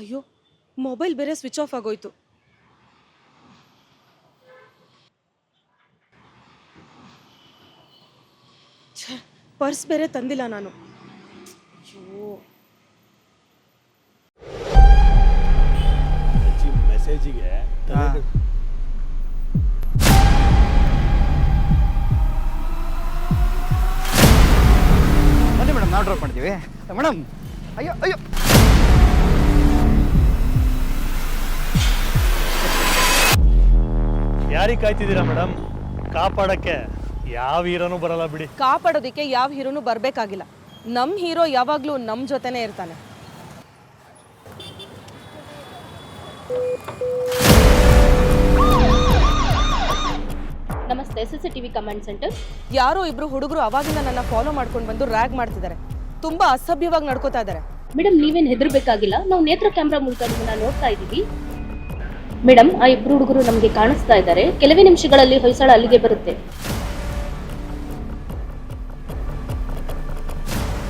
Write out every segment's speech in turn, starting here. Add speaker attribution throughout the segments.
Speaker 1: ಅಯ್ಯೋ ಮೊಬೈಲ್ ಬೇರೆ switch off ಆಗೋಯ್ತು. ಛೇ ಪರ್ಸ್ ಬೇರೆ ತಂದಿಲ್ಲ ನಾನು. ಅಯ್ಯೋ.
Speaker 2: ಮೆಸೇಜಿಗೆ
Speaker 3: ಬನ್ನಿ ಮೇಡಮ್ ನಾವು ಡ್ರಾಪ್ ಮಾಡ್ತೀವಿ. ಮೇಡಮ್ ಅಯ್ಯೋ ಅಯ್ಯೋ.
Speaker 2: ಯಾರಿಗೆ ಕಾಯ್ತಿದ್ದೀರಾ ಮೇಡಮ್? ಕಾಪಾಡಕ್ಕೆ ಯಾವ ಹೀರೋನು ಬರಲ್ಲ ಬಿಡಿ.
Speaker 1: ಕಾಪಾಡೋದಕ್ಕೆ ಯಾವ ಹೀರೋನು ಬರಬೇಕಾಗಿಲ್ಲ. ನಮ್ಮ ಹೀರೋ ಯಾವಾಗಲೂ ನಮ್ಮ ಜೊತೆನೇ ಇರ್ತಾನೆ.
Speaker 4: ನಮಸ್ತೆ S S TV command centre.
Speaker 1: ಯಾರೋ ಇಬ್ರು ಹುಡುಗರು ಅವಾಗಿಂದ ನನ್ನ ಫಾಲೋ ಮಾಡ್ಕೊಂಡು ಬಂದು ರ್ಯಾಗ್ ಮಾಡ್ತಿದ್ದಾರೆ. ತುಂಬಾ ಅಸಭ್ಯವಾಗಿ ನಡ್ಕೋತಾ ಇದ್ದಾರೆ.
Speaker 4: ಮೇಡಮ್ ನೀವೇನು ಹೆದರ್ಬೇಕಾಗಿಲ್ಲ. ನಾವು ನೇತ್ರ ಕ್ಯಾಮ್ರಾ ಮೂಲಕ ನಿಮ್ಮನ್ನ ನೋಡ್ತಾ ಇದ್ದೀವಿ. ಮೇಡಮ್ ಆ ಇಬ್ರು ಹುಡುಗರು ನಮಗೆ ಕಾಣಿಸ್ತಾ ಇದ್ದಾರೆ. ಕೆಲವೇ ನಿಮಿಷಗಳಲ್ಲಿ ಹೊಯ್ಸಳ ಅಲ್ಲಿಗೆ ಬರುತ್ತೆ.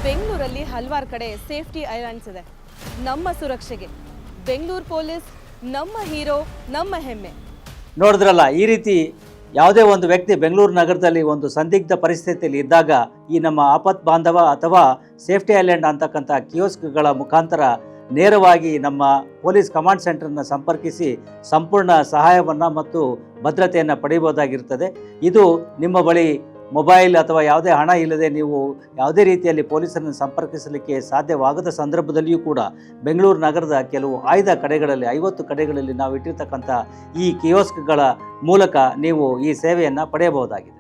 Speaker 1: ಬೆಂಗಳೂರಲ್ಲಿ ಹಲವಾರು ಕಡೆ ಸೇಫ್ಟಿ ಐಲ್ಯಾಂಡ್ಸ್ ಇದೆ. ನಮ್ಮ ಸುರಕ್ಷೆಗೆ. ಬೆಂಗಳೂರು ಪೊಲೀಸ್ ನಮ್ಮ ಹೀರೋ ನಮ್ಮ ಹೆಮ್ಮೆ.
Speaker 5: ನೋಡಿದ್ರಲ್ಲ ಈ ರೀತಿ ಯಾವುದೇ ಒಂದು ವ್ಯಕ್ತಿ ಬೆಂಗಳೂರು ನಗರದಲ್ಲಿ ಒಂದು ಸಂದಿಗ್ಧ ಪರಿಸ್ಥಿತಿಯಲ್ಲಿ ಇದ್ದಾಗ ಈ ನಮ್ಮ ಆಪತ್ ಬಾಂಧವ ಅಥವಾ ಸೇಫ್ಟಿ ಐಲ್ಯಾಂಡ್ ಅಂತಕ್ಕಂಥ ಕಿಯೋಸ್ಕ್ಗಳ ಮುಖಾಂತರ ನೇರವಾಗಿ ನಮ್ಮ ಪೊಲೀಸ್ ಕಮಾಂಡ್ ಸೆಂಟರ್ನ ಸಂಪರ್ಕಿಸಿ ಸಂಪೂರ್ಣ ಸಹಾಯವನ್ನು ಮತ್ತು ಭದ್ರತೆಯನ್ನು ಪಡೆಯಬಹುದಾಗಿರ್ತದೆ ಇದು ನಿಮ್ಮ ಬಳಿ ಮೊಬೈಲ್ ಅಥವಾ ಯಾವುದೇ ಹಣ ಇಲ್ಲದೆ ನೀವು ಯಾವುದೇ ರೀತಿಯಲ್ಲಿ ಪೊಲೀಸರನ್ನು ಸಂಪರ್ಕಿಸಲಿಕ್ಕೆ ಸಾಧ್ಯವಾಗದ ಸಂದರ್ಭದಲ್ಲಿಯೂ ಕೂಡ ಬೆಂಗಳೂರು ನಗರದ ಕೆಲವು ಆಯ್ದ ಕಡೆಗಳಲ್ಲಿ, ಐವತ್ತು ಕಡೆಗಳಲ್ಲಿ ನಾವು ಇಟ್ಟಿರ್ತಕ್ಕಂಥ ಈ ಕಿಯೋಸ್ಕ್ಗಳ ಮೂಲಕ ನೀವು ಈ ಸೇವೆಯನ್ನು ಪಡೆಯಬಹುದಾಗಿದೆ.